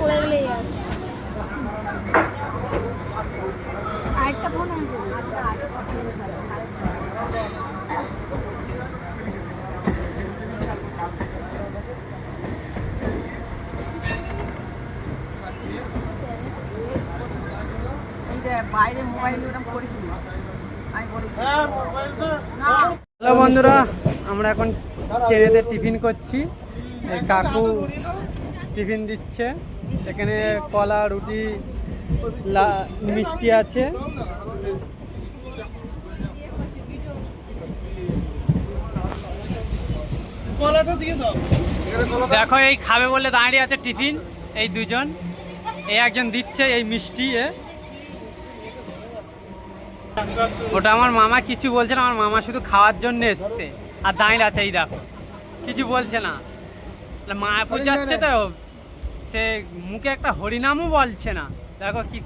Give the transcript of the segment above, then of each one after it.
পড়ে গেলেই আর আরেকটা ফোন বাইরে মোবাইল ওরকম করিস হ্যালো বন্ধুরা, আমরা এখন ট্রেনেতে টিফিন করছি। কাকু টিফিন দিচ্ছে। এখানে কলা, রুটি মিষ্টি আছে। দেখো, এই খাবে বলে দাঁড়িয়ে আছে টিফিন, এই দুজন। এই একজন দিচ্ছে এই মিষ্টি, এ। ওটা আমার মামা কিছু বলছে না আমার মামা শুধু খাওয়ার জন্য এসছে। আর দাঁড়িয়ে আছে এই দেখো। কিছু বলছে না। মায়াপুর যাচ্ছে তো সে মুখে একটা হরিনামও বলছে না। দেখো কি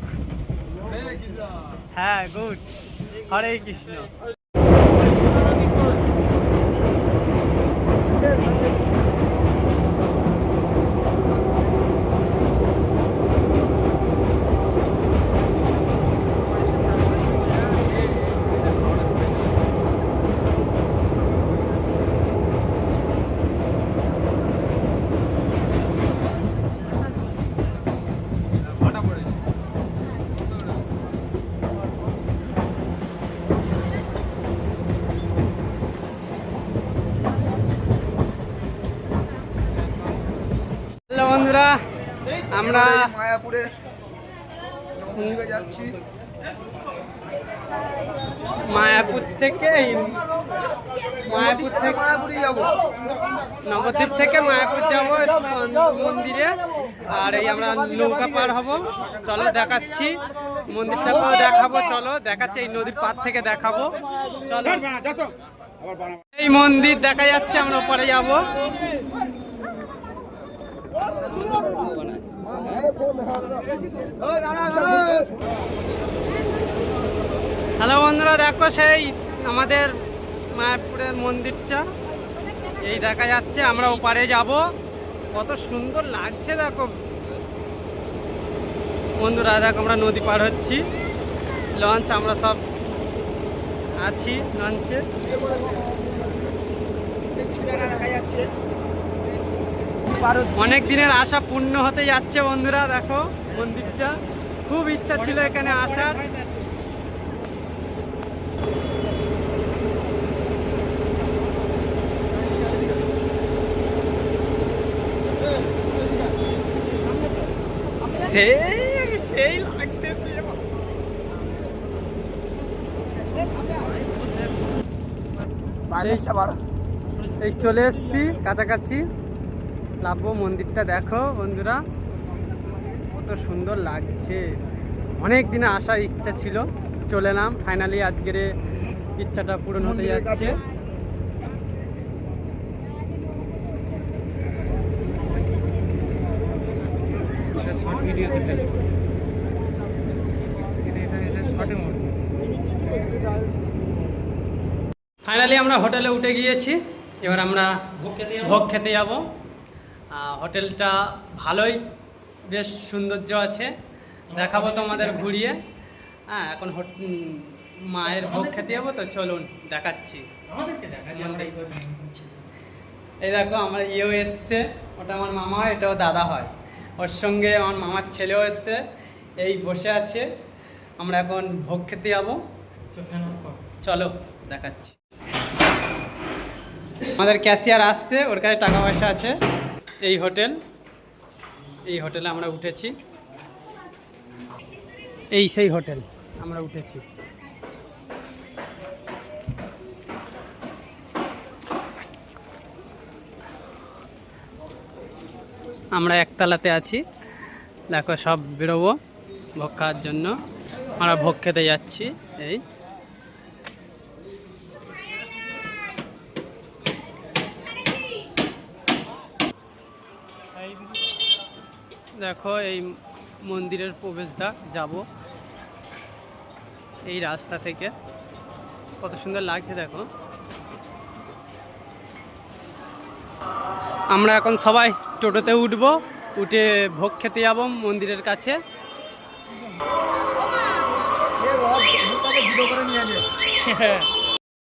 হ্যাঁ গুড। হরে কৃষ্ণ হ্যালো বন্ধুরা আমরা মায়াপুরে যাচ্ছি। মায়াপুর থেকে মায়াপুর থেকে মায়াপুরে যাব। নবদ্বীপ থেকে মায়াপুর যাব মন্দিরে। আর এই আমরা নৌকা পার হব। চলো দেখাচ্ছি। মন্দিরটা মন্দিরটাকেও দেখাবো চলো। দেখাচ্ছি এই নদীর পার থেকে দেখাবো। চলো। এই মন্দির দেখা যাচ্ছে আমরা ওপরে যাব। হ্যালো বন্ধুরা, দেখো সেই আমাদের মায়াপুরের মন্দিরটা। এই দেখা যাচ্ছে, আমরা ওপারে যাব। কত সুন্দর লাগছে, দেখো। বন্ধুরা, দেখো আমরা নদী পার হচ্ছি। লঞ্চ, আমরা সব আছি লঞ্চে। দেখা যাচ্ছে। অনেক দিনের আশা পূর্ণ হতে যাচ্ছে বন্ধুরা দেখো মন্দিরটা। খুব ইচ্ছা ছিল এখানে আসার। সেই সেই লাগতেছে। এই চলে এসছি কাছাকাছি। লাভ্য মন্দিরটা দেখো বন্ধুরা। কত সুন্দর লাগছে। অনেক দিনে আসার ইচ্ছা ছিল চলে এলাম। ফাইনালি আজকের ইচ্ছাটা পূরণ হতে যাচ্ছে। শর্ট ভিডিওতে ফেলি ফাইনালি আমরা হোটেলে উঠে গিয়েছি। এবার আমরা ভোগ খেতে যাব। হোটেলটা ভালোই বেশ সৌন্দর্য আছে। দেখাবো তোমাদের ঘুরিয়ে। হ্যাঁ এখন মায়ের ভোগ খেতে যাব তো চলুন দেখাচ্ছি। এই দেখো আমার ইয়েও এসছে ওটা আমার মামা হয় এটাও দাদা হয়। ওর সঙ্গে আমার মামার ছেলেও এসছে এই বসে আছে। আমরা এখন ভোগ খেতে যাব। চলো দেখাচ্ছি। আমাদের ক্যাশিয়ার আসছে ওর কাছে টাকা পয়সা আছে। এই হোটেল, এই হোটেলে আমরা উঠেছি। এই সেই হোটেল আমরা উঠেছি। আমরা একতলাতে আছি। দেখো সব বেরোবো ভোগ খাওয়ার জন্য। আমরা ভোগ খেতে যাচ্ছি, এই। দেখো এই মন্দিরের প্রবেশদ্বার যাব। এই রাস্তা থেকে। কত সুন্দর লাগছে দেখো। আমরা এখন সবাই টোটোতে উঠবো উঠে ভোগ খেতে যাব মন্দিরের কাছে। করে নিয়ে